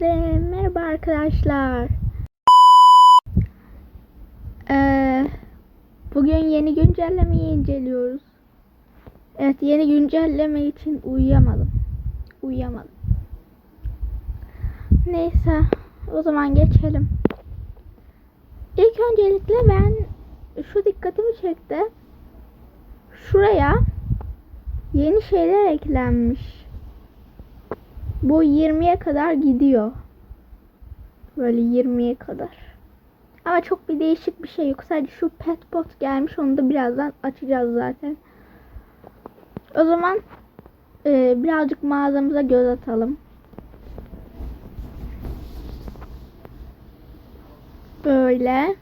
Herkese merhaba arkadaşlar. Ee, bugün yeni güncellemeyi inceliyoruz. Evet yeni güncelleme için uyuyamadım. Uyuyamadım. Neyse o zaman geçelim. İlk öncelikle ben şu dikkatimi çekti. Şuraya yeni şeyler eklenmiş. Bu 20'ye kadar gidiyor. Böyle 20'ye kadar. Ama çok bir değişik bir şey yok. Sadece şu pet bot gelmiş. Onu da birazdan açacağız zaten. O zaman e, birazcık mağazamıza göz atalım. Böyle.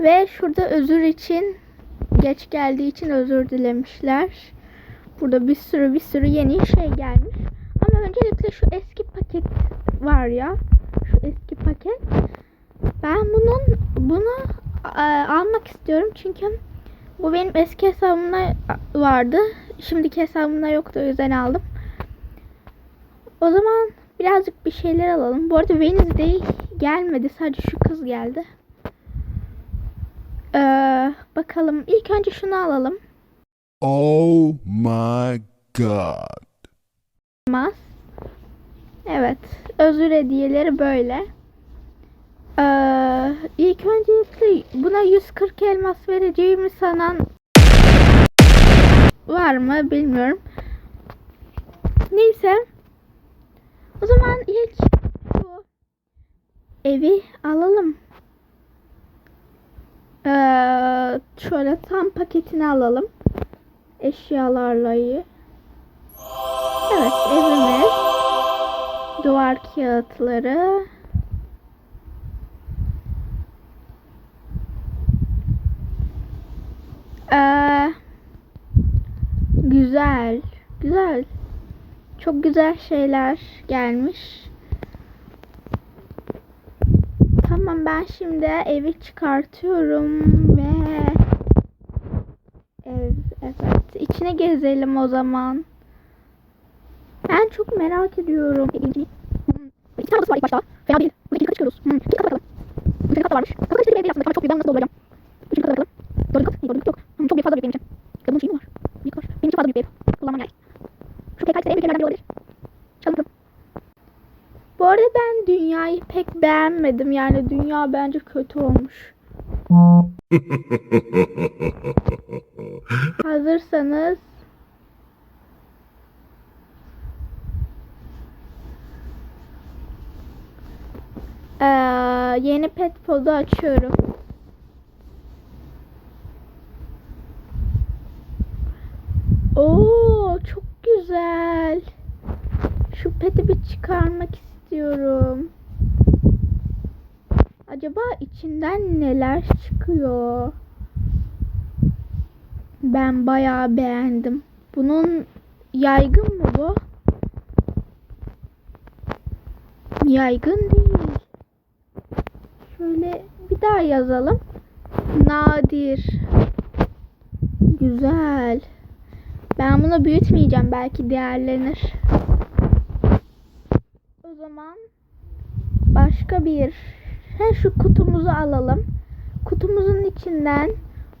Ve şurada özür için geç geldiği için özür dilemişler. Burada bir sürü bir sürü yeni şey gelmiş. Ama öncelikle şu eski paket var ya. Şu eski paket. Ben bunun bunu e, almak istiyorum çünkü bu benim eski hesabımda vardı. Şimdiki hesabımda yoktu o yüzden aldım. O zaman birazcık bir şeyler alalım. Bu arada Wednesday gelmedi. Sadece şu kız geldi. Ee, bakalım. İlk önce şunu alalım. Oh my god. Olmaz. Evet. Özür hediyeleri böyle. Ee, ilk öncelikle buna 140 elmas vereceğimi sanan var mı bilmiyorum. Neyse. O zaman ilk şu evi alalım. Ee, şöyle tam paketini alalım. Eşyalarla iyi. Evet evimiz. Duvar kağıtları. Ee, güzel. Güzel. Çok güzel şeyler gelmiş. Tamam ben şimdi evi çıkartıyorum ve evet içine gezelim o zaman. Ben çok merak ediyorum. İki tane odası var ilk başta. Fena değil. Burada ikinci kata çıkıyoruz. Hmm, ikinci kata bakalım. Üçüncü kata varmış. Kata işte bir ev değil aslında. Çok büyük. Ben nasıl dolduracağım? Üçüncü kata bakalım. Dördüncü kat. Dördüncü yok. Hmm, çok büyük fazla büyük benim için. Kadının şeyi mi var? Büyük var. Benim için fazla büyük bir ev. Kullanmam gerek. Şu PKX'de en büyük evlerden biri olabilir. Çalın bakalım. Bu arada ben dünyayı pek beğenmedim. Yani dünya bence kötü olmuş. Hazırsanız Ee, yeni pet podu açıyorum. Oo çok güzel. Şu peti bir çıkarmak istiyorum. Acaba içinden neler çıkıyor? Ben bayağı beğendim. Bunun yaygın mı bu? Yaygın değil. Şöyle bir daha yazalım. Nadir. Güzel. Ben bunu büyütmeyeceğim. Belki değerlenir. O zaman başka bir ha, şu kutumuzu alalım. Kutumuzun içinden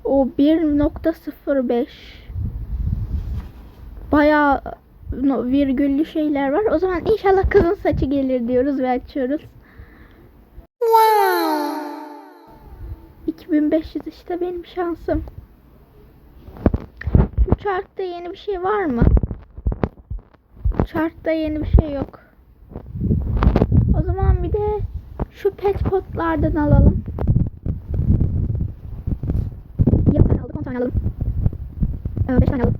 o 1.05 bayağı virgüllü şeyler var. O zaman inşallah kızın saçı gelir diyoruz ve açıyoruz. 2500 işte benim şansım. Şu chartta yeni bir şey var mı? Chartta yeni bir şey yok. O zaman bir de şu pet potlardan alalım. 20 tane aldık, 10 tane alalım. 5 tane alalım.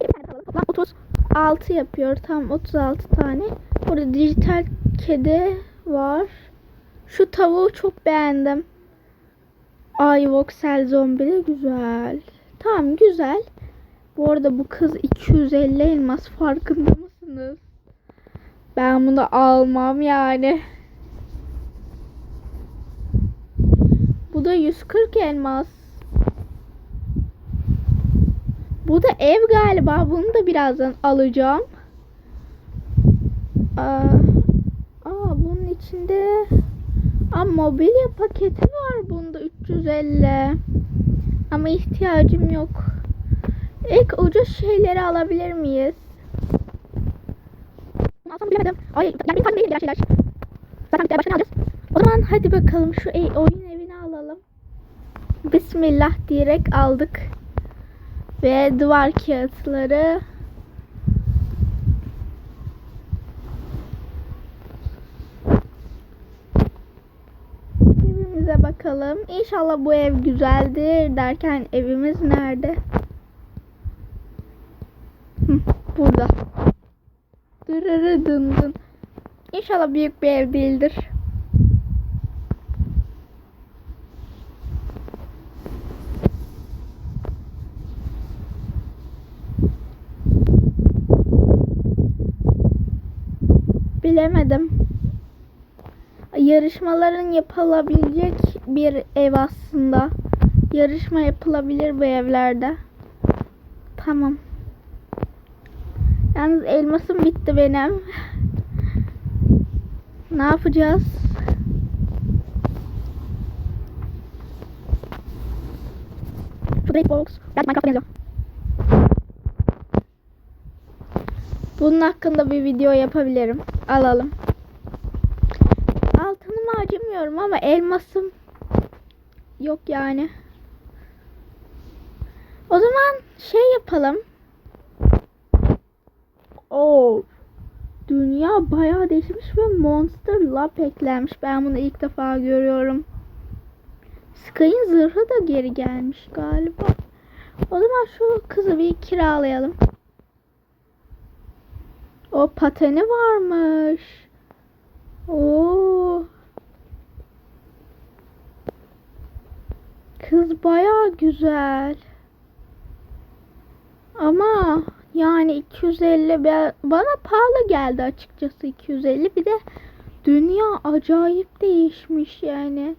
Bir tane alalım. Toplam 36 yapıyor. Tam 36 tane. Burada dijital kedi var. Şu tavuğu çok beğendim. Ay voxel zombi de güzel. Tamam güzel. Bu arada bu kız 250 elmas farkında mısınız? Ben bunu almam yani. Bu da 140 elmas. Bu da ev galiba. Bunu da birazdan alacağım. Aa, aa bunun içinde Aa, mobilya paketi var bunda 350. Ama ihtiyacım yok. İlk ucuz şeyleri alabilir miyiz? Alsam bilemedim. Ay, yani benim değil şeyler. Zaten başka ne alacağız? O zaman hadi bakalım şu e- oyun. Bismillah diyerek aldık. Ve duvar kağıtları. Evimize bakalım. İnşallah bu ev güzeldir derken evimiz nerede? Hı, burada. Dırırı dın dın. İnşallah büyük bir ev değildir. Bilemedim. Yarışmaların yapılabilecek bir ev aslında. Yarışma yapılabilir bu evlerde. Tamam. Yalnız elmasım bitti benim. Ne yapacağız? Şu Great Box. Biraz Minecraft'a benziyor. Bunun hakkında bir video yapabilirim. Alalım. Altınımı acımıyorum ama elmasım yok yani. O zaman şey yapalım. Oo. Dünya bayağı değişmiş ve Monster Lab eklenmiş. Ben bunu ilk defa görüyorum. Sky'ın zırhı da geri gelmiş galiba. O zaman şu kızı bir kiralayalım. O pateni varmış. Oo. Kız bayağı güzel. Ama yani 250 be- bana pahalı geldi açıkçası 250. Bir de dünya acayip değişmiş yani.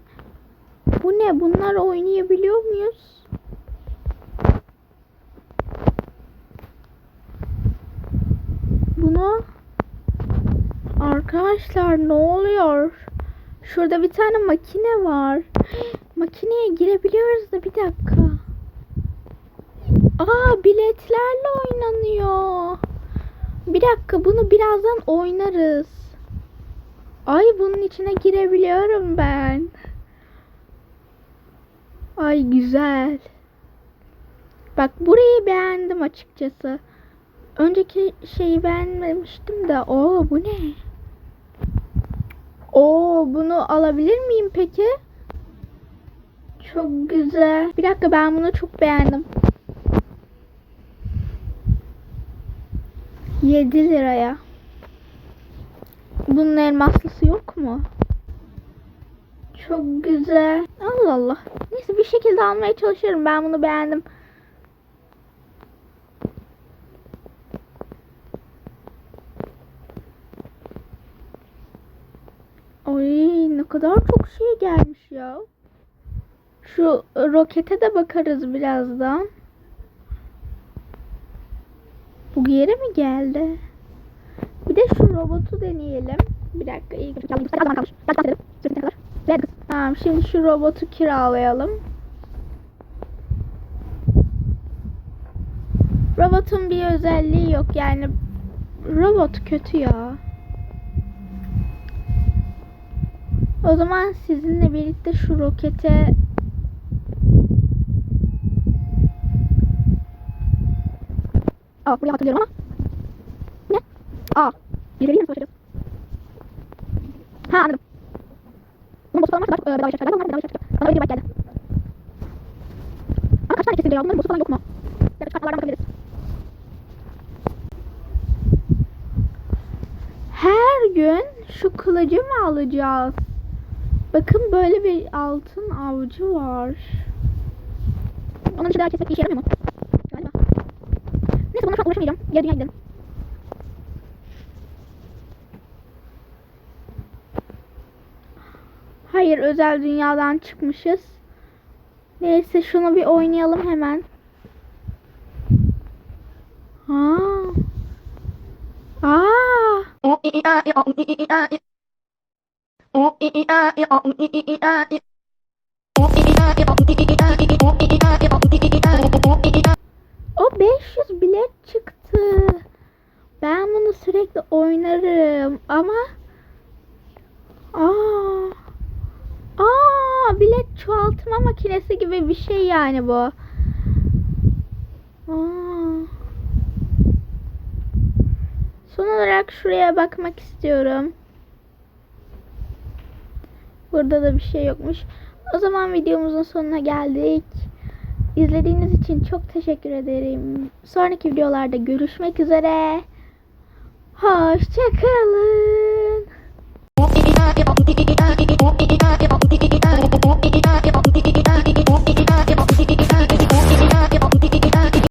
Bu ne? Bunlar oynayabiliyor muyuz? Bunu Arkadaşlar ne oluyor? Şurada bir tane makine var. Makineye girebiliyoruz da bir dakika. Aa biletlerle oynanıyor. Bir dakika bunu birazdan oynarız. Ay bunun içine girebiliyorum ben. Ay güzel. Bak burayı beğendim açıkçası. Önceki şeyi beğenmemiştim de. Oo bu ne? Oo bunu alabilir miyim peki? Çok güzel. Bir dakika ben bunu çok beğendim. 7 liraya. Bunun elmaslısı yok mu? Çok güzel. Allah Allah. Neyse bir şekilde almaya çalışıyorum. Ben bunu beğendim. Ay ne kadar çok şey gelmiş ya. Şu rokete de bakarız birazdan. Bu yere mi geldi? Bir de şu robotu deneyelim. Bir dakika iyi. Tamam şimdi şu robotu kiralayalım. Robotun bir özelliği yok yani robot kötü ya. O zaman sizinle birlikte şu rokete Aa buraya hatırlıyorum ama Ne? Aa Birileriyle mi savaşacağız? Ha anladım Bunun bosu falan varsa daha çok e, bedava galiba onlar bedava yaşar Bana öyle bir geldi Ama kaç tane kesildi ya bunların bosu falan yok mu? Ya da çıkartmalardan bakabiliriz Her gün şu kılıcı mı alacağız? Bakın böyle bir altın avcı var. Onun için daha kesmek bir işe yaramıyor mu? Galiba. Neyse bununla çok uğraşmayacağım. Diğer dünyaya gidelim. Hayır özel dünyadan çıkmışız. Neyse şunu bir oynayalım hemen. Ha. Aa. O 500 bilet çıktı. Ben bunu sürekli oynarım ama Aa. Aa, bilet çoğaltma makinesi gibi bir şey yani bu. Aa. Son olarak şuraya bakmak istiyorum. Burada da bir şey yokmuş. O zaman videomuzun sonuna geldik. İzlediğiniz için çok teşekkür ederim. Sonraki videolarda görüşmek üzere. Hoşçakalın.